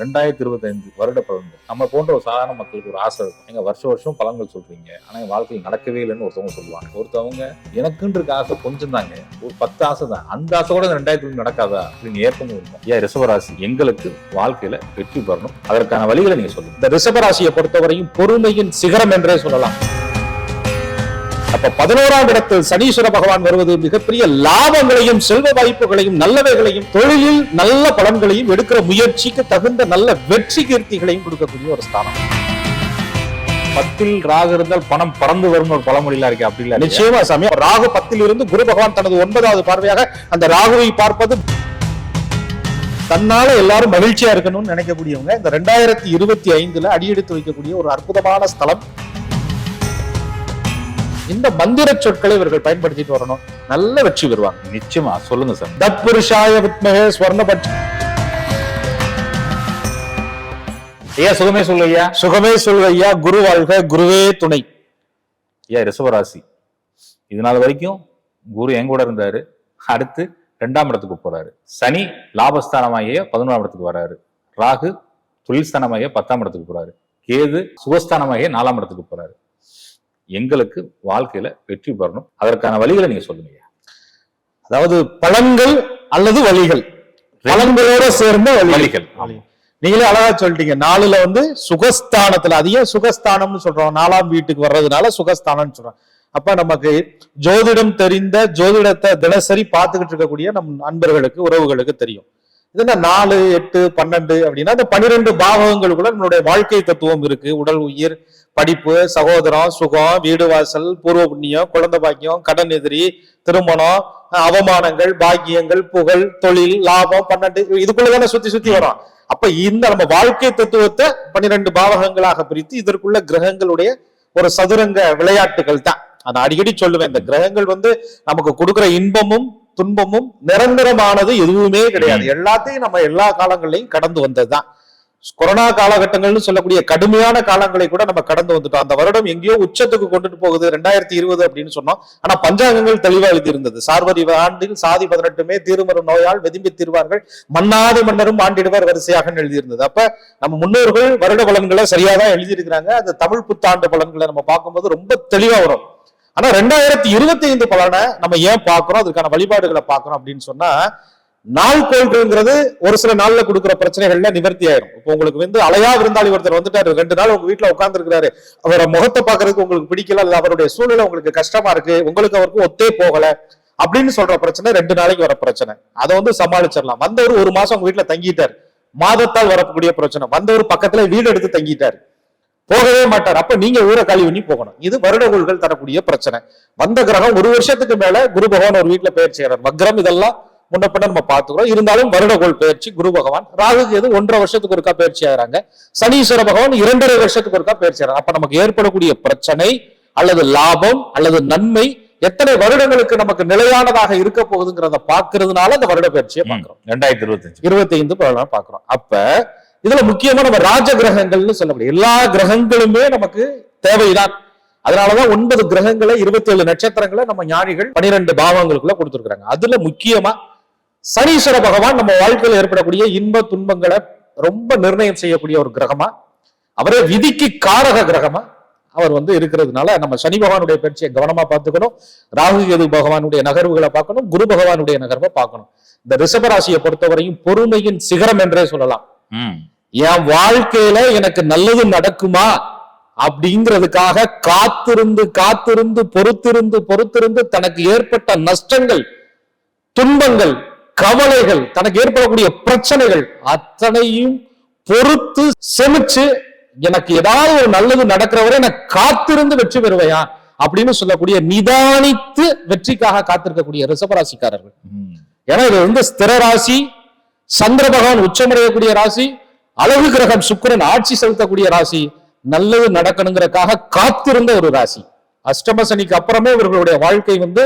ரெண்டாயிரத்தி இருபத்தைந்து வருட பலன்கள் நம்ம போன்ற ஒரு சாதாரண மக்களுக்கு ஒரு ஆசை இருக்கும். எங்க வருஷம் வருஷம் பலன்கள் சொல்றீங்க. ஆனா என் வாழ்க்கையில் நடக்கவே இல்லைன்னு ஒருத்தவங்க சொல்லுவாங்க. ஒருத்தவங்க எனக்குன்னு இருக்க ஆசை கொஞ்சம் தாங்க ஒரு பத்து ஆசை தான். அந்த ஆசை கூட ரெண்டாயிரத்தி நடக்காதா அப்படின்னு ஏற்பமும் இருக்கும் ஏன் ரிசவராசி எங்களுக்கு வாழ்க்கையில வெற்றி பெறணும். அதற்கான வழிகளை நீங்க சொல்லுங்க. இந்த ரிஷபராசியை பொறுத்தவரையும் பொறுமையின் சிகரம் என்றே சொல்லலாம். அப்ப பதினோராம் இடத்தில் சனீஸ்வர பகவான் வருவது மிகப்பெரிய லாபங்களையும் செல்வ வாய்ப்புகளையும் நல்லவைகளையும் தொழிலில் நல்ல பலன்களையும் எடுக்கிற முயற்சிக்கு தகுந்த நல்ல வெற்றி கீர்த்திகளையும் கொடுக்கக்கூடிய ஒரு ஸ்தானம். பத்தில் ராகு இருந்தால் பணம் பறந்து வரும் ஒரு பழமொழியில இருக்கு அப்படி இல்ல. நிச்சயமா சாமி ராகு பத்தில் இருந்து குரு பகவான் தனது ஒன்பதாவது பார்வையாக அந்த ராகுவை பார்ப்பது தன்னால எல்லாரும் மகிழ்ச்சியா இருக்கணும்னு நினைக்கக்கூடியவங்க இந்த ரெண்டாயிரத்தி இருபத்தி ஐந்துல அடியெடுத்து வைக்கக்கூடிய ஒரு அற்புதமான ஸ்தலம் இந்த மந்திர சொற்களை இவர்கள் பயன்படுத்திட்டு வரணும். நல்ல வெற்றி பெறுவாங்க. நிச்சயமா. சொல்லுங்க சார் தத்புருஷாய வித்மகே ஸ்வர்ணபட்ச ஐயா சுகமே சொல்லு ஐயா. சுகமே சொல்வையா குரு வாழ்க குருவே துணை. ஐயா ரிஷபராசி. இது நாள் வரைக்கும் குரு எங்க கூட இருந்தாரு. அடுத்து ரெண்டாம் இடத்துக்கு போறாரு. சனி லாபஸ்தானமாகிய பதினோராம் இடத்துக்கு வராரு. ராகு தொழில் ஸ்தானமாகிய பத்தாம் இடத்துக்கு போறாரு. கேது சுகஸ்தானமாகிய நாலாம் இடத்துக்கு போறாரு. எங்களுக்கு வாழ்க்கையில வெற்றி பெறணும். அதற்கான வழிகளை நீங்க சொல்லுங்க. அதாவது பழங்கள் அல்லது வழிகள். பழங்களோட சேர்ந்த வழிகள். நீங்களே அழகா சொல்லிட்டீங்க. நாலுல வந்து சுகஸ்தானத்துல அது ஏன் சுகஸ்தானம்னு சொல்றோம். நாலாம் வீட்டுக்கு வர்றதுனால சுகஸ்தானம்னு சொல்றோம். அப்ப நமக்கு ஜோதிடம் தெரிந்த ஜோதிடத்தை தினசரி பார்த்துக்கிட்டு இருக்கக்கூடிய நம் நண்பர்களுக்கு உறவுகளுக்கு தெரியும். இது என்ன நாலு எட்டு பன்னெண்டு அப்படின்னா அந்த பன்னிரெண்டு பாவகங்களுக்குள்ள நம்மளுடைய வாழ்க்கை தத்துவம் இருக்கு. உடல் உயிர் படிப்பு சகோதரம் சுகம் வீடு வாசல் பூர்வ புண்ணியம் குழந்தை பாக்கியம் கடன் எதிரி திருமணம் அவமானங்கள் பாக்கியங்கள் புகழ் தொழில் லாபம் பன்னெண்டு இதுக்குள்ளதானே சுத்தி சுத்தி வரும். அப்ப இந்த நம்ம வாழ்க்கை தத்துவத்தை பன்னிரெண்டு பாவகங்களாக பிரித்து இதற்குள்ள கிரகங்களுடைய ஒரு சதுரங்க விளையாட்டுகள் தான். நான் அடிக்கடி சொல்லுவேன். இந்த கிரகங்கள் வந்து நமக்கு கொடுக்குற இன்பமும் துன்பமும் நிரந்தரமானது எதுவுமே கிடையாது. எல்லாத்தையும் நம்ம எல்லா காலங்களையும் கடந்து வந்ததுதான். கொரோனா காலகட்டங்கள்னு சொல்லக்கூடிய கடுமையான காலங்களை கூட நம்ம கடந்து வந்துட்டோம். அந்த வருடம் எங்கேயோ உச்சத்துக்கு கொண்டுட்டு போகுது ரெண்டாயிரத்தி இருபது அப்படின்னு சொன்னோம். ஆனா பஞ்சாங்கங்கள் தெளிவா எழுதியிருந்தது. சார்வரி ஆண்டில் சாதி பதினெட்டுமே தீர்மரும் நோயால் வெதும்பி தீர்வார்கள் மன்னாதி மன்னரும் ஆண்டிடுவர் வரிசையாக எழுதியிருந்தது. அப்ப நம்ம முன்னோர்கள் வருட பலன்களை சரியா தான் எழுதியிருக்கிறாங்க. அந்த தமிழ் புத்தாண்டு பலன்களை நம்ம பார்க்கும்போது ரொம்ப தெளிவா வரும். ஆனா ரெண்டாயிரத்தி இருபத்தி ஐந்து பலனை நம்ம ஏன் பார்க்கிறோம்? அதுக்கான வழிபாடுகளை பார்க்கிறோம் அப்படின்னு சொன்னா நாள் கோள்கள்ங்கிறது ஒரு சில நாள்ல கொடுக்குற பிரச்சனைகள்ல நிவர்த்தி ஆயிரும். இப்போ உங்களுக்கு வந்து அலையா விருந்தாளி ஒருத்தர் வந்துட்டாரு ரெண்டு நாள் உங்க வீட்டுல உட்காந்துருக்கிறாரு அவரை முகத்தை பாக்குறதுக்கு உங்களுக்கு பிடிக்கல அல்ல அவருடைய சூழ்நிலை உங்களுக்கு கஷ்டமா இருக்கு உங்களுக்கு அவருக்கு ஒத்தே போகல அப்படின்னு சொல்ற பிரச்சனை ரெண்டு நாளைக்கு வர பிரச்சனை. அதை வந்து சமாளிச்சிடலாம். வந்தவர் ஒரு மாசம் உங்க வீட்டுல தங்கிட்டார். மாதத்தால் வரக்கூடிய பிரச்சனை. வந்தவர் பக்கத்துல வீடு எடுத்து தங்கிட்டார். போகவே மாட்டார். அப்ப நீங்க ஊரை காலி பண்ணி போகணும். இது வருடகோள்கள் தரக்கூடிய பிரச்சனை. வந்த கிரகம் ஒரு வருஷத்துக்கு மேல குரு பகவான் ஒரு வீட்டுல பெயர் செய்யறார் வக்ரம் இதெல்லாம் முன்ன பின்ன நம்ம பாத்துக்கிறோம் இருந்தாலும் வருடகோள் பயிற்சி குரு பகவான். ராகு கேது ஒன்றரை வருஷத்துக்கு ஒருக்கா பயிற்சி ஆகிறாங்க சனீஸ்வர பகவான் இரண்டரை வருஷத்துக்கு ஒருக்கா பயிற்சி ஆகிறாங்க அப்ப நமக்கு ஏற்படக்கூடிய பிரச்சனை அல்லது லாபம் அல்லது நன்மை எத்தனை வருடங்களுக்கு நமக்கு நிலையானதாக இருக்க போகுதுங்கிறத பாக்குறதுனால அந்த வருட பயிற்சியை பாக்குறோம் ரெண்டாயிரத்தி இருபத்தஞ்சு. இருபத்தி ஐந்து பாக்குறோம் அப்ப இதுல முக்கியமா நம்ம ராஜ கிரகங்கள்னு சொல்லக்கூடிய எல்லா கிரகங்களுமே நமக்கு தேவைதான். அதனாலதான் ஒன்பது கிரகங்களை இருபத்தி ஏழு நட்சத்திரங்களை நம்ம ஞானிகள் பனிரெண்டு பாவங்களுக்குள்ள கொடுத்துருக்காங்க அதுல முக்கியமா சனீஸ்வர பகவான் நம்ம வாழ்க்கையில் ஏற்படக்கூடிய இன்ப துன்பங்களை ரொம்ப நிர்ணயம் செய்யக்கூடிய ஒரு கிரகமா அவரே விதிக்கு காரக கிரகமா அவர் வந்து இருக்கிறதுனால நம்ம சனி பகவானுடைய பயிற்சியை கவனமா பார்த்துக்கணும். ராகு கேது பகவானுடைய நகர்வுகளை பார்க்கணும். குரு பகவானுடைய நகர்வை பார்க்கணும். இந்த ரிஷபராசியை பொறுத்தவரையும் பொறுமையின் சிகரம் என்றே சொல்லலாம். என் வாழ்க்கையில எனக்கு நல்லது நடக்குமா? அப்படிங்கிறதுக்காக காத்திருந்து காத்திருந்து பொறுத்திருந்து பொறுத்திருந்து தனக்கு ஏற்பட்ட நஷ்டங்கள் துன்பங்கள் கவலைகள் தனக்கு ஏற்படக்கூடிய பிரச்சனைகள் அத்தனையும் பொறுத்து செமிச்சு எனக்கு ஏதாவது ஒரு நல்லது நடக்கிற வரை நான் காத்திருந்து வெற்றி பெறுவையா? அப்படின்னு சொல்லக்கூடிய நிதானித்து வெற்றிக்காக காத்திருக்கக்கூடிய ரிஷபராசிக்காரர்கள். ம். ஏன்னா இது வந்து ஸ்திர ராசி சந்திர பகவான் உச்சமடையக்கூடிய ராசி அழகு கிரகம் சுக்கரன் ஆட்சி செலுத்தக்கூடிய ராசி நல்லது நடக்கணுங்கிறதுக்காக காத்திருந்த ஒரு ராசி. அஷ்டம சனிக்கு அப்புறமே இவர்களுடைய வாழ்க்கை வந்து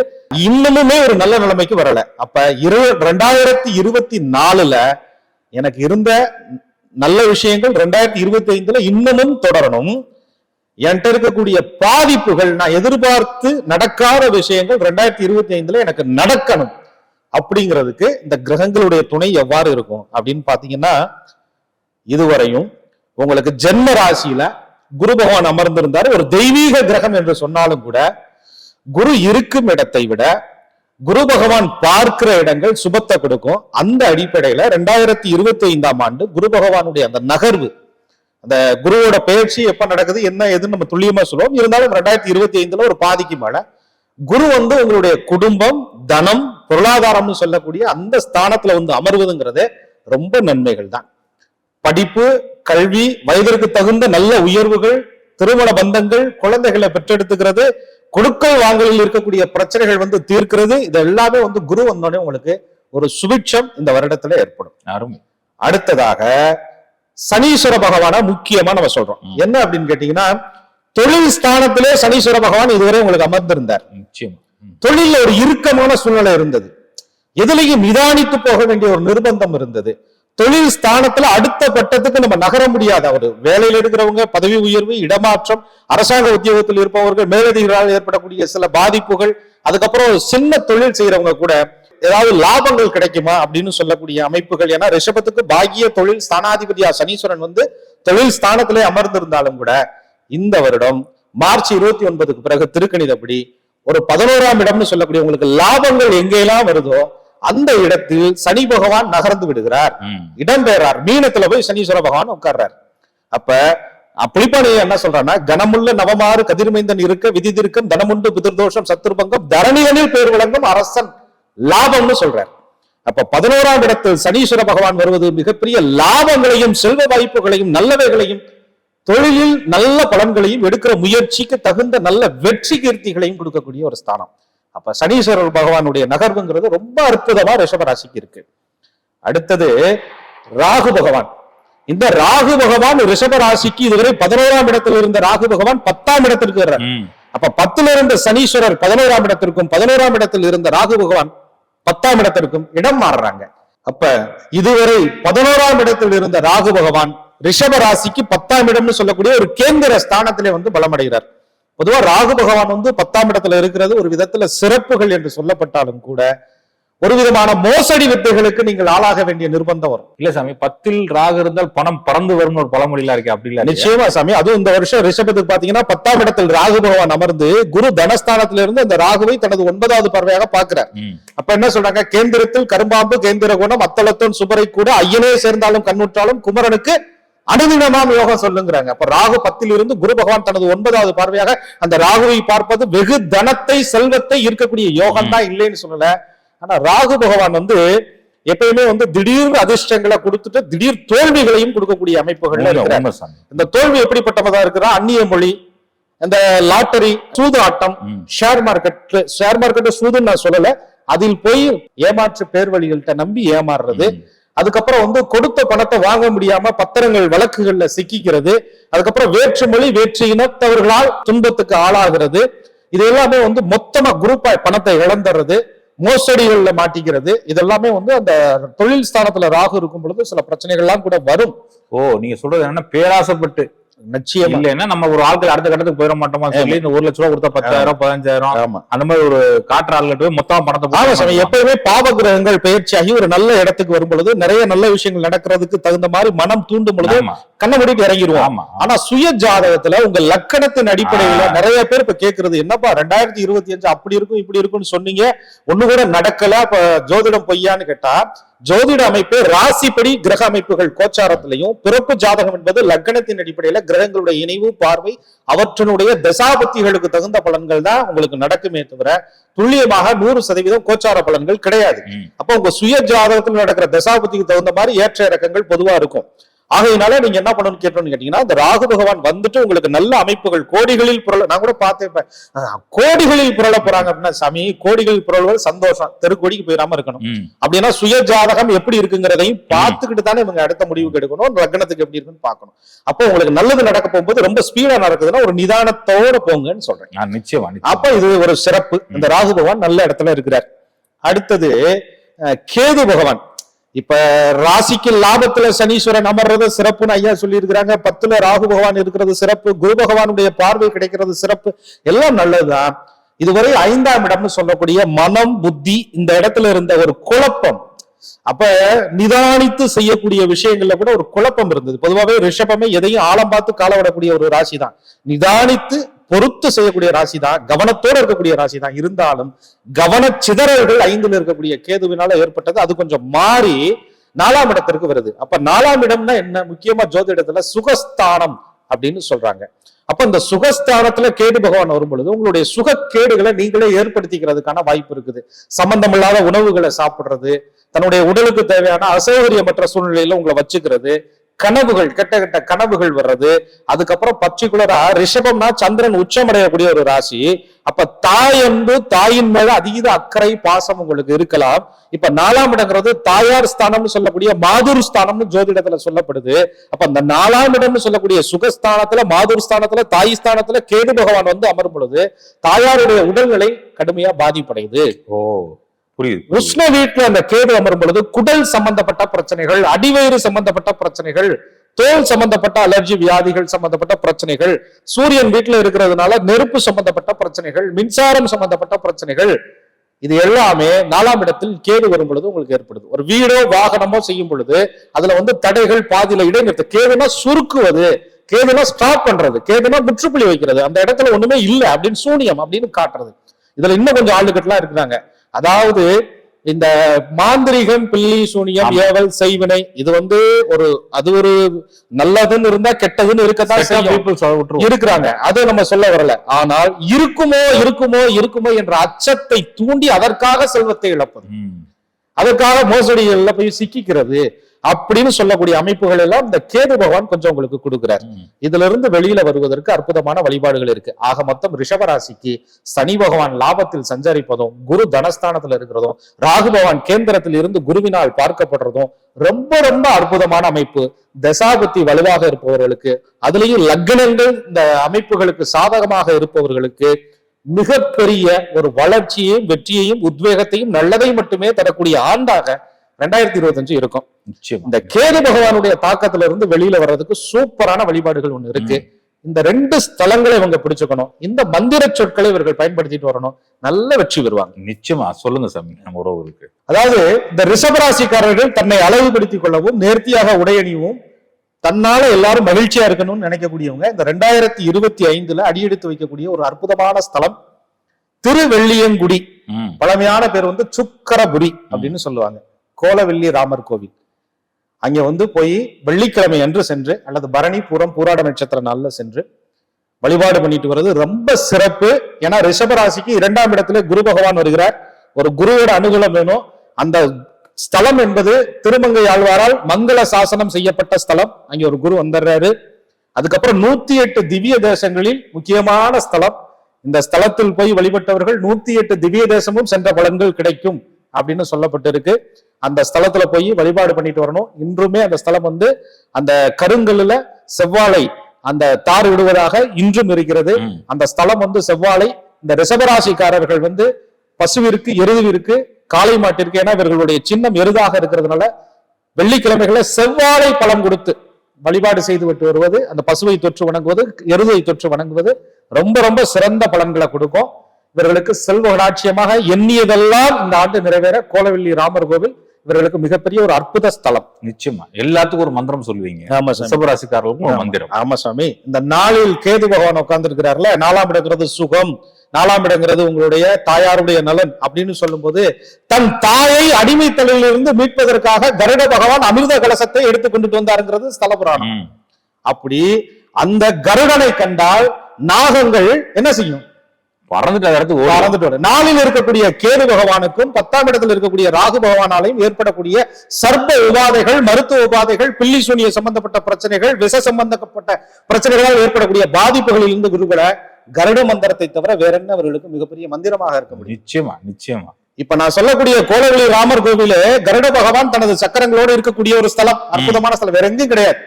இன்னமுமே ஒரு நல்ல நிலைமைக்கு வரல. அப்ப இரு ரெண்டாயிரத்தி இருபத்தி நாலுல எனக்கு இருந்த நல்ல விஷயங்கள் ரெண்டாயிரத்தி இருபத்தி ஐந்துல இன்னமும் தொடரணும். என்கிட்ட இருக்கக்கூடிய பாதிப்புகள் நான் எதிர்பார்த்து நடக்காத விஷயங்கள் ரெண்டாயிரத்தி இருபத்தி ஐந்துல எனக்கு நடக்கணும். அப்படிங்கிறதுக்கு இந்த கிரகங்களுடைய துணை எவ்வாறு இருக்கும் அப்படின்னு பாத்தீங்கன்னா இதுவரையும் உங்களுக்கு ஜென்ம ராசியில குரு பகவான் அமர்ந்திருந்தார். ஒரு தெய்வீக கிரகம் என்று சொன்னாலும் கூட குரு இருக்கும் இடத்தை விட குரு பகவான் பார்க்கிற இடங்கள் சுபத்தை கொடுக்கும். அந்த அடிப்படையில ரெண்டாயிரத்தி இருபத்தி ஐந்தாம் ஆண்டு குரு பகவானுடைய அந்த நகர்வு அந்த குருவோட பயிற்சி எப்ப நடக்குது என்ன எதுன்னு நம்ம துல்லியமா சொல்லுவோம். இருந்தாலும் ரெண்டாயிரத்தி இருபத்தி ஐந்துல ஒரு பாதிக்கு மேல குரு வந்து உங்களுடைய குடும்பம் தனம் பொருளாதாரம்னு சொல்லக்கூடிய அந்த ஸ்தானத்துல வந்து அமர்வதுங்கிறதே ரொம்ப நன்மைகள் தான். படிப்பு கல்வி வயதிற்கு தகுந்த நல்ல உயர்வுகள் திருமண பந்தங்கள் குழந்தைகளை பெற்றெடுத்துக்கிறது கொடுக்கல் வாங்கலில் இருக்கக்கூடிய பிரச்சனைகள் வந்து தீர்க்கிறது இது எல்லாமே வந்து குரு வந்தோடனே உங்களுக்கு ஒரு சுபிட்சம் இந்த வருடத்துல ஏற்படும். அருமை. அடுத்ததாக சனீஸ்வர பகவான முக்கியமா நம்ம சொல்றோம். என்ன அப்படின்னு கேட்டீங்கன்னா தொழில் ஸ்தானத்திலே சனீஸ்வர பகவான் இதுவரை உங்களுக்கு அமர்ந்திருந்தார். நிச்சயமா. ம். ஒரு இறுக்கமான சூழ்நிலை இருந்தது. எதுலையும் நிதானித்து போக வேண்டிய ஒரு நிர்பந்தம் இருந்தது. தொழில் ஸ்தானத்துல அடுத்த கட்டத்துக்கு நம்ம நகர முடியாது. ஒரு வேலையில் இருக்கிறவங்க பதவி உயர்வு இடமாற்றம் அரசாங்க உத்தியோகத்தில் இருப்பவர்கள் மேலதிகளால் ஏற்படக்கூடிய சில பாதிப்புகள் அதுக்கப்புறம் ஒரு சின்ன தொழில் செய்யறவங்க கூட ஏதாவது லாபங்கள் கிடைக்குமா அப்படின்னு சொல்லக்கூடிய அமைப்புகள். ஏன்னா ரிஷபத்துக்கு பாக்கிய தொழில் ஸ்தானாதிபதியா சனீஸ்வரன் வந்து தொழில் ஸ்தானத்திலே அமர்ந்திருந்தாலும் கூட இந்த வருடம் மார்ச் இருபத்தி ஒன்பதுக்கு பிறகு திருக்கணிதப்படி ஒரு பதினோராம் இடம்னு சொல்லக்கூடிய உங்களுக்கு லாபங்கள் எங்கெல்லாம் வருதோ அந்த இடத்தில் சனி பகவான் நகர்ந்து விடுகிறார். ம். இடம்பெயரார் மீனத்துல போய் சனீஸ்வர பகவான் உட்கார்றார். அப்ப அஹ், புலிப்பாணியை என்ன சொல்றான்னா கனமுள்ள நவமாறு கதிர்மைந்தன் இருக்க விதிதிருக்கம் தனமுண்டு பிதிர்தோஷம் சத்துருபங்கம் தரணியனில் பேர் விளங்கும் அரசன் லாபம்னு சொல்றார். அப்ப பதினோராம் இடத்தில் சனீஸ்வர பகவான் வருவது மிகப்பெரிய லாபங்களையும் செல்வ வாய்ப்புகளையும் நல்லவைகளையும் தொழிலில் நல்ல பலன்களையும் எடுக்கிற முயற்சிக்கு தகுந்த நல்ல வெற்றி கீர்த்திகளையும் கொடுக்கக்கூடிய ஒரு ஸ்தானம். அப்ப சனீஸ்வரர் பகவானுடைய நகர்வுங்கிறது ரொம்ப அற்புதமா ரிஷபராசிக்கு இருக்கு. அடுத்தது ராகு பகவான். இந்த ராகு பகவான் ரிஷப ராசிக்கு இதுவரை பதினோராம் இடத்தில் இருந்த ராகு பகவான் பத்தாம் இடத்திற்கு வர்றார். அப்ப பத்துல இருந்த சனீஸ்வரர் பதினோராம் இடத்திற்கும் பதினோராம் இடத்தில் இருந்த ராகு பகவான் பத்தாம் இடத்திற்கும் இடம் மாறுறாங்க. அப்ப இதுவரை பதினோராம் இடத்தில் இருந்த ராகு பகவான் ரிஷப ராசிக்கு பத்தாம் இடம்னு சொல்லக்கூடிய ஒரு கேந்திர ஸ்தானத்திலே வந்து பலமடைகிறார். பொதுவா ராகு பகவான் வந்து பத்தாம் இடத்துல இருக்கிறது ஒரு விதத்துல சிறப்புகள் என்று சொல்லப்பட்டாலும் கூட ஒரு விதமான மோசடி வித்தைகளுக்கு நீங்கள் ஆளாக வேண்டிய நிர்பந்தம் வரும். இல்ல சாமி பத்தில் ராகு இருந்தால் பணம் பறந்து வரும்னு ஒரு பழமொழியில இருக்கு அப்படி இல்ல நிச்சயமா சாமி அதுவும் இந்த வருஷம் ரிஷபத்துக்கு பாத்தீங்கன்னா பத்தாம் இடத்தில் ராகு பகவான் அமர்ந்து குரு தனஸ்தானத்திலிருந்து இருந்து அந்த ராகுவை தனது ஒன்பதாவது பார்வையாக பார்க்கிறார். ம். அப்ப என்ன சொல்றாங்க? கேந்திரத்தில் கரும்பாம்பு கேந்திர குணம் அத்தளத்தோன் சுபரை கூட ஐயனே சேர்ந்தாலும் கண்ணுற்றாலும் குமரனுக்கு அனுதினமாம் யோகம் சொல்லுங்கிறாங்க. அப்ப ராகு பத்தில் இருந்து குரு பகவான் தனது ஒன்பதாவது பார்வையாக அந்த ராகுவை பார்ப்பது வெகு தனத்தை செல்வத்தை ஈர்க்கக்கூடிய யோகம் தான் இல்லைன்னு சொல்லல. ஆனா ராகு பகவான் வந்து எப்பயுமே வந்து திடீர் அதிர்ஷ்டங்களை கொடுத்துட்டு திடீர் தோல்விகளையும் கொடுக்கக்கூடிய அமைப்புகள்ல சாமி. இந்த தோல்வி எப்படிப்பட்டதா இருக்குன்னா அந்நிய மொழி இந்த லாட்டரி சூது ஆட்டம். ஷேர் மார்க்கெட் ஷேர் மார்க்கெட் சூதுன்னு நான் சொல்லல. அதில் போய் ஏமாற்று பேர் வழிகள்கிட்ட நம்பி ஏமாறுறது. அதுக்கப்புறம் வந்து கொடுத்த பணத்தை வாங்க முடியாம பத்திரங்கள் வழக்குகள்ல சிக்கிக்கிறது அதுக்கப்புறம் வேற்று மொழி வேற்று இனத்தவர்களால் துன்பத்துக்கு ஆளாகிறது. இது எல்லாமே வந்து மொத்தமா குரூப்பா பணத்தை இழந்துடுறது மோசடிகள்ல மாட்டிக்கிறது. இதெல்லாமே வந்து அந்த தொழில் ஸ்தானத்துல ராகு இருக்கும் பொழுது சில பிரச்சனைகள்லாம் கூட வரும். ஓ நீங்க சொல்றது என்னன்னா பேராசைப்பட்டு நிச்சயமா. இல்லைன்னா நம்ம ஒரு ஆட்கள் அடுத்த கட்டத்துக்கு போயிட மாட்டோமா சொல்லி இந்த ஒரு லட்ச ரூபா கொடுத்தா பத்தாயிரம் பதினஞ்சாயிரம். ஆமா. அந்த மாதிரி ஒரு காற்று ஆள்கிட்ட போய் மொத்தமா பணத்தை எப்பயுமே பாவ கிரகங்கள் பயிற்சியாகி ஒரு நல்ல இடத்துக்கு வரும் பொழுது நிறைய நல்ல விஷயங்கள் நடக்கிறதுக்கு தகுந்த மாதிரி மனம் தூண்டும் பொழுது கண்ண மூடிட்டு இறங்கிடுவோம் ஆமா. ஆனா சுய ஜாதகத்துல உங்க லக்கணத்தின் அடிப்படையில. நிறைய பேர் இப்ப கேக்குறது என்னப்பா ரெண்டாயிரத்தி இருபத்தி அஞ்சு அப்படி இருக்கும் இப்படி இருக்கும்னு சொன்னீங்க. ஒண்ணு கூட நடக்கல. அப்ப ஜோதிடம் பொய்யான்னு கேட்டா ஜோதிட அமைப்பு ராசிப்படி கிரக அமைப்புகள் கோச்சாரத்திலையும் பிறப்பு ஜாதகம் என்பது லக்கணத்தின் அடிப்படையில கிரகங்களுடைய இணைவு பார்வை அவற்றினுடைய தசாபத்திகளுக்கு தகுந்த பலன்கள் தான் உங்களுக்கு நடக்குமே தவிர துல்லியமாக நூறு சதவீதம் கோச்சார பலன்கள் கிடையாது. அப்ப உங்க சுய ஜாதகத்தில் நடக்கிற தசாபதிக்கு தகுந்த மாதிரி ஏற்ற இறக்கங்கள் பொதுவா இருக்கும் ஆகையினால நீங்க என்ன பண்ணணும்னு கேட்டோம்னு கேட்டீங்கன்னா இந்த ராகு பகவான் வந்துட்டு உங்களுக்கு நல்ல அமைப்புகள் கோடிகளில் புரள நான் கூட பார்த்தேன் கோடிகளில் புரள போறாங்க அப்படின்னா சாமி கோடிகளில் புரள்வது சந்தோஷம். தெருக்கோடிக்கு போயிடாம இருக்கணும். அப்படின்னா சுய ஜாதகம் எப்படி இருக்குங்கிறதையும் பார்த்துக்கிட்டு தானே இவங்க அடுத்த முடிவுக்கு எடுக்கணும். லக்னத்துக்கு எப்படி இருக்குன்னு பார்க்கணும். அப்போ உங்களுக்கு நல்லது நடக்க போகும்போது ரொம்ப ஸ்பீடா நடக்குதுன்னா ஒரு நிதானத்தோட போங்கன்னு சொல்றேன். ஆ, நிச்சயமா அப்ப இது ஒரு சிறப்பு. இந்த ராகு பகவான் நல்ல இடத்துல இருக்கிறார். அடுத்தது கேது பகவான். இப்ப ராசிக்கு லாபத்துல சனீஸ்வரன் அமர்றது சிறப்புன்னு ஐயா சொல்லியிருக்கிறாங்க. பத்துல ராகு பகவான் இருக்கிறது சிறப்பு. குரு பகவானுடைய பார்வை கிடைக்கிறது சிறப்பு. எல்லாம் நல்லதுதான். இதுவரை ஐந்தாம் இடம்னு சொல்லக்கூடிய மனம் புத்தி இந்த இடத்துல இருந்த ஒரு குழப்பம். அப்ப நிதானித்து செய்யக்கூடிய விஷயங்கள்ல கூட ஒரு குழப்பம் இருந்தது. பொதுவாகவே ரிஷபமே எதையும் ஆழம் பார்த்து கால விடக்கூடிய ஒரு ராசி தான் நிதானித்து பொறுத்து செய்யக்கூடிய ராசி தான் கவனத்தோடு இருக்கக்கூடிய ராசி தான் இருந்தாலும் கவனச்சிதறல்கள் ஐந்துல இருக்கக்கூடிய கேதுவினால ஏற்பட்டது. அது கொஞ்சம் மாறி நாலாம் இடத்திற்கு வருது. அப்ப நாலாம் இடம்னா என்ன? முக்கியமா ஜோதிடத்துல சுகஸ்தானம் அப்படின்னு சொல்றாங்க. அப்ப இந்த சுகஸ்தானத்துல கேடு பகவான் வரும் பொழுது உங்களுடைய சுகக்கேடுகளை நீங்களே ஏற்படுத்திக்கிறதுக்கான வாய்ப்பு இருக்குது. சம்பந்தமில்லாத உணவுகளை சாப்பிடுறது தன்னுடைய உடலுக்கு தேவையான அசௌகரியமற்ற சூழ்நிலையில உங்களை வச்சுக்கிறது கனவுகள் கெட்ட கெட்ட கனவுகள் வர்றது அதுக்கப்புறம் பர்டிகுலரா ரிஷபம்னா சந்திரன் உச்சமடையக்கூடிய ஒரு ராசி. அப்ப தாய் அன்பு தாயின் மேல அதீத அக்கறை பாசம் உங்களுக்கு இருக்கலாம். இப்ப நாலாம் இடங்கிறது தாயார் ஸ்தானம்னு சொல்லக்கூடிய மாதுர் ஸ்தானம்னு ஜோதிடத்துல சொல்லப்படுது. அப்ப அந்த நாலாம் இடம்னு சொல்லக்கூடிய சுகஸ்தானத்துல மாதுர் ஸ்தானத்துல தாய் ஸ்தானத்துல கேது பகவான் வந்து அமரும் பொழுது தாயாருடைய உடல்நிலை கடுமையா பாதிப்படையுது. ஓ. புரியுது உஷ்ண வீட்டுல அந்த கேது அமரும் பொழுது குடல் சம்பந்தப்பட்ட பிரச்சனைகள் அடிவயிறு சம்பந்தப்பட்ட பிரச்சனைகள் தோல் சம்பந்தப்பட்ட அலர்ஜி வியாதிகள் சம்பந்தப்பட்ட பிரச்சனைகள் சூரியன் வீட்டுல இருக்கிறதுனால நெருப்பு சம்பந்தப்பட்ட பிரச்சனைகள் மின்சாரம் சம்பந்தப்பட்ட பிரச்சனைகள் இது எல்லாமே நாலாம் இடத்தில் கேது வரும் பொழுது உங்களுக்கு ஏற்படுது. ஒரு வீடோ வாகனமோ செய்யும் பொழுது அதுல வந்து தடைகள் பாதியில இடைநிறுத்து கேதுனா சுருக்குவது கேதுனா ஸ்டாப் பண்றது கேதுனா முற்றுப்புள்ளி வைக்கிறது அந்த இடத்துல ஒண்ணுமே இல்லை அப்படின்னு சூனியம் அப்படின்னு காட்டுறது. இதுல இன்னும் கொஞ்சம் ஆளுகட்டெல்லாம் இருக்கிறாங்க. அதாவது இந்த மாந்திரிகம் பில்லி சூனியம். ஏவல் செய்வினை இது வந்து ஒரு அது ஒரு நல்லதுன்னு இருந்தா கெட்டதுன்னு இருக்கத்தான். இருக்கிறாங்க அது நம்ம சொல்ல வரல ஆனால் இருக்குமோ இருக்குமோ இருக்குமோ என்ற அச்சத்தை தூண்டி அதற்காக செல்வத்தை இழப்பது. அதற்காக மோசடிகள்ல போய் சிக்கிக்கிறது அப்படின்னு சொல்லக்கூடிய அமைப்புகள் எல்லாம் இந்த கேது பகவான் கொஞ்சம் உங்களுக்கு கொடுக்கிறார். இதுல இருந்து வெளியில வருவதற்கு அற்புதமான வழிபாடுகள் இருக்கு. ஆக மொத்தம் ரிஷபராசிக்கு சனி பகவான் லாபத்தில் சஞ்சரிப்பதும் குரு தனஸ்தானத்துல இருக்கிறதும் ராகு பகவான் கேந்திரத்தில் இருந்து குருவினால் பார்க்கப்படுறதும் ரொம்ப ரொம்ப அற்புதமான அமைப்பு. தசாபுத்தி வலுவாக இருப்பவர்களுக்கு அதுலயும் லக்னங்கள் இந்த அமைப்புகளுக்கு சாதகமாக இருப்பவர்களுக்கு மிகப்பெரிய ஒரு வளர்ச்சியையும் வெற்றியையும் உத்வேகத்தையும் நல்லதையும் மட்டுமே தரக்கூடிய ஆண்டாக ரெண்டாயிரத்தி இருபத்தஞ்சு இருக்கும். நிச்சயமா. இந்த கேது பகவானுடைய தாக்கத்துல இருந்து வெளியில வர்றதுக்கு சூப்பரான வழிபாடுகள் ஒண்ணு இருக்கு. இந்த ரெண்டு ஸ்தலங்களை இவங்க பிடிச்சுக்கணும். இந்த மந்திர சொற்களை இவர்கள் பயன்படுத்திட்டு வரணும். நல்ல வெற்றி பெறுவாங்க. நிச்சயமா. சொல்லுங்க சாமி நம்ம உறவுகளுக்கு. அதாவது இந்த ரிஷபராசிக்காரர்கள் தன்னை அளவுபடுத்திக் கொள்ளவும் நேர்த்தியாக உடையணியவும் தன்னால எல்லாரும் மகிழ்ச்சியா இருக்கணும்னு நினைக்கக்கூடியவங்க இந்த ரெண்டாயிரத்தி இருபத்தி ஐந்துல அடியெடுத்து வைக்கக்கூடிய ஒரு அற்புதமான ஸ்தலம் திருவெள்ளியங்குடி. பழமையான பேர் வந்து சுக்கரபுரி அப்படின்னு சொல்லுவாங்க. கோலவெள்ளி ராமர் கோவில். அங்க வந்து போய் வெள்ளிக்கிழமை அன்று சென்று அல்லது பரணி பூரம் பூராட நட்சத்திர நாளில் சென்று வழிபாடு பண்ணிட்டு வர்றது ரொம்ப சிறப்பு. ஏன்னா ரிஷபராசிக்கு இரண்டாம் இடத்துல குரு பகவான் வருகிறார். ஒரு குருவோட அனுகூலம் வேணும். அந்த ஸ்தலம் என்பது திருமங்கை ஆழ்வாரால் மங்கள சாசனம் செய்யப்பட்ட ஸ்தலம். அங்க ஒரு குரு வந்துடுறாரு. அதுக்கப்புறம் நூத்தி எட்டு திவ்ய தேசங்களில் முக்கியமான ஸ்தலம். இந்த ஸ்தலத்தில் போய் வழிபட்டவர்கள் நூத்தி எட்டு திவ்ய தேசமும் சென்ற பலன்கள் கிடைக்கும் அப்படின்னு சொல்லப்பட்டிருக்கு. அந்த ஸ்தலத்துல போய் வழிபாடு பண்ணிட்டு வரணும். இன்றுமே அந்த ஸ்தலம் வந்து அந்த கருங்கல்லுல செவ்வாழை அந்த தார் விடுவதாக இன்றும் இருக்கிறது. அந்த ஸ்தலம் வந்து செவ்வாழை. இந்த ரிஷபராசிக்காரர்கள் வந்து பசுவிற்கு எருதுவிற்கு காளை மாட்டிற்கு ஏன்னா இவர்களுடைய சின்னம் எருதாக இருக்கிறதுனால வெள்ளிக்கிழமைகளை செவ்வாழை பழம் கொடுத்து வழிபாடு செய்து விட்டு வருவது அந்த பசுவை தொற்று வணங்குவது எருதை தொற்று வணங்குவது ரொம்ப ரொம்ப சிறந்த பலன்களை கொடுக்கும். இவர்களுக்கு செல்வ கடாட்சியமாக எண்ணியதெல்லாம் இந்த ஆண்டு நிறைவேற கோலவெள்ளி ராமர் கோவில் இவர்களுக்கு மிகப்பெரிய ஒரு அற்புத ஸ்தலம். நிச்சயமா. எல்லாத்துக்கும் ஒரு மந்திரம் சொல்லுவீங்க. ஆமா. ரிஷபராசிக்காரர்களுக்கும் ஒரு மந்திரம். ஆமா சாமி. இந்த நாளில் கேது பகவான் உட்கார்ந்து இருக்கிறார்ல நாலாம் இடங்கிறது சுகம் நாலாம் இடங்கிறது உங்களுடைய தாயாருடைய நலன் அப்படின்னு சொல்லும்போது தன் தாயை அடிமைத்தலிலிருந்து மீட்பதற்காக கருட பகவான் அமிர்த கலசத்தை எடுத்து கொண்டுட்டு வந்தாருங்கிறது ஸ்தல புராணம். அப்படி அந்த கருடனை கண்டால் நாகங்கள் என்ன செய்யும்? பறந்துட்டு. நாளில் இருக்கக்கூடிய கேது பகவானுக்கும் பத்தாம் இடத்தில் இருக்கக்கூடிய ராகு பகவானாலையும் ஏற்படக்கூடிய சர்ப்ப உபாதைகள் மருத்துவ உபாதைகள் பில்லி சூனிய சம்பந்தப்பட்ட பிரச்சனைகள் விஷ சம்பந்தப்பட்ட பிரச்சனைகளால் ஏற்படக்கூடிய பாதிப்புகளில் இருந்து விடுபட கருட மந்திரத்தை தவிர வேற என்ன அவர்களுக்கு மிகப்பெரிய மந்திரமாக இருக்க முடியும்? நிச்சயமா நிச்சயமா. இப்ப நான் சொல்லக்கூடிய கோலவெளி ராமர் கோவிலே கருட பகவான் தனது சக்கரங்களோடு இருக்கக்கூடிய ஒரு ஸ்தலம். அற்புதமான ஸ்தலம். வேற எங்கேயும் கிடையாது.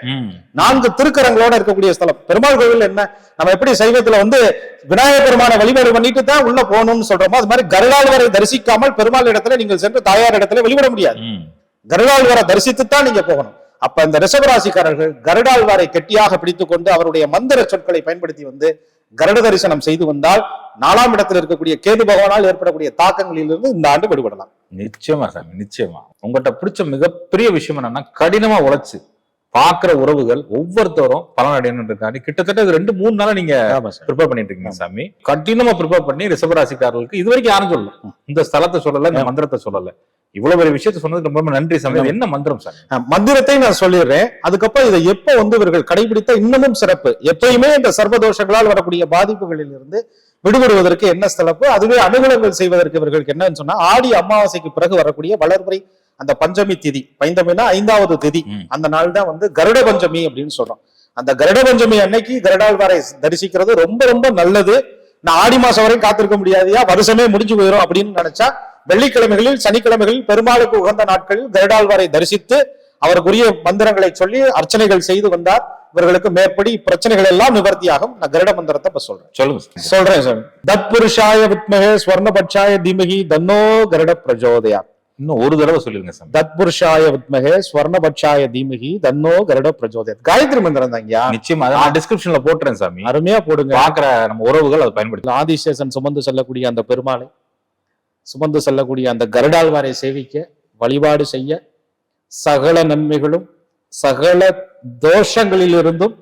நான்கு திருக்கரங்களோட இருக்கக்கூடிய ஸ்தலம். பெருமாள் கோவில் என்ன? நம்ம எப்படி சைவத்துல வந்து விநாயகர் பெருமானை வழிபாடு பண்ணிட்டு தான் உள்ள போகணும்னு சொல்றோமோ அது மாதிரி கருடாழ்வரை தரிசிக்காமல் பெருமாள் இடத்துல நீங்கள் சென்று தாயார் இடத்துல வழிபட முடியாது. கருடாழ்வாரை தரிசித்து தான் நீங்க போகணும். அப்ப இந்த ரிஷபராசிக்காரர்கள் கருடாழ்வாரை கெட்டியாக பிடித்துக் கொண்டு அவருடைய மந்திர சொற்களை பயன்படுத்தி வந்து கருட தரிசனம் செய்து வந்தால் நாலாம் இடத்தில் இருக்கக்கூடிய கேது பகவானால் ஏற்படக்கூடிய தாக்கங்களிலிருந்து இந்த ஆண்டு விடுபடலாம். நிச்சயமா சாமி நிச்சயமா. உங்கள்கிட்ட பிடிச்ச மிகப்பெரிய விஷயம் என்னன்னா கடினமா உழைச்சு பாக்குற உறவுகள் ஒவ்வொருத்தரும் பலன் அடையணுன்றதுக்காண்டி கிட்டத்தட்ட இது ரெண்டு மூணு நாளா நீங்க ப்ரிப்பேர் பண்ணிட்டு இருக்கீங்க சாமி. கடினமா ப்ரிப்பேர் பண்ணி ரிஷபராசிக்காரர்களுக்கு இது வரைக்கும் யாரும் சொல்லல. இந்த ஸ்தலத்தை சொல்லல இந்த மந்திரத்தை சொல்லல. இவ்வளவு பெரிய விஷயத்த சொன்னதுக்கு ரொம்ப நன்றி இது என்ன மந்திரம் அஹ் மந்திரத்தை நான் சொல்லிடுறேன். அதுக்கப்புறம் இதை எப்ப வந்து இவர்கள் கடைபிடித்த இன்னமும் சிறப்பு. எப்பயுமே இந்த சர்வதோஷங்களால் வரக்கூடிய பாதிப்புகளில் இருந்து விடுபடுவதற்கு என்ன சிறப்பு? அதுவே அனுகூலங்கள் செய்வதற்கு இவர்களுக்கு என்னன்னு சொன்னா ஆடி அமாவாசைக்கு பிறகு வரக்கூடிய வளர்பிறை அந்த பஞ்சமி திதி. பைந்தமினா ஐந்தாவது திதி. அந்த நாள் தான் வந்து கருட பஞ்சமி அப்படின்னு சொல்றோம். அந்த கருட பஞ்சமி அன்னைக்கு கருடாழ்வாரை தரிசிக்கிறது ரொம்ப ரொம்ப நல்லது. நான் ஆடி மாசம் வரையும் காத்திருக்க முடியாதியா? வருஷமே முடிஞ்சு போயிடும் அப்படின்னு நினைச்சா வெள்ளிக்கிழமைகளில் சனிக்கிழமைகளில் பெருமாளுக்கு உகந்த நாட்களில் கருடாழ்வாரை தரிசித்து அவருக்குரிய மந்திரங்களை சொல்லி அர்ச்சனைகள் செய்து வந்தார். இவர்களுக்கு மேற்படி பிரச்சனைகள் எல்லாம் நிவர்த்தியாகும். நான் கருட மந்திரத்தை இப்ப சொல்றேன். சொல்லுங்க. சொல்றேன் சார். தத்புருஷாய வித்மகே ஸ்வர்ணபட்சாய தீமகி தன்னோ கருட பிரஜோதயா. இன்னும் ஒரு தடவை சொல்லிருங்க சாமி தத்புருஷாய வித்மகே ஸ்வர்ணபட்சாய தீமகி தன்னோ கருட பிரஜோதயா. காயத்ரி மந்திரம் தாங்கயா நிச்சயமா நான் டிஸ்கிரிப்ஷன்ல போட்டுறேன் சாமி. அருமையா போடுங்க. பாக்குற நம்ம உறவுகள் அதை பயன்படுத்தி ஆதிசேஷன் சுமந்து செல்லக்கூடிய அந்த பெருமாளை. சுமந்து செல்லக்கூடிய அந்த கருடாழ்வாரை சேவிக்க வழிபாடு செய்ய சகல நன்மைகளும் சகல தோஷங்களிலிருந்தும்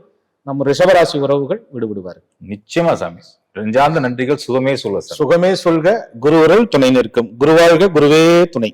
நம் ரிஷபராசி உறவுகள் விடுபடுவார் நிச்சயமா சாமி. நெஞ்சார்ந்த நன்றிகள் சுகமே சொல்ல சார் சுகமே சொல்க குருவருள் துணை நிற்கும். குருவாழ்க குருவே துணை.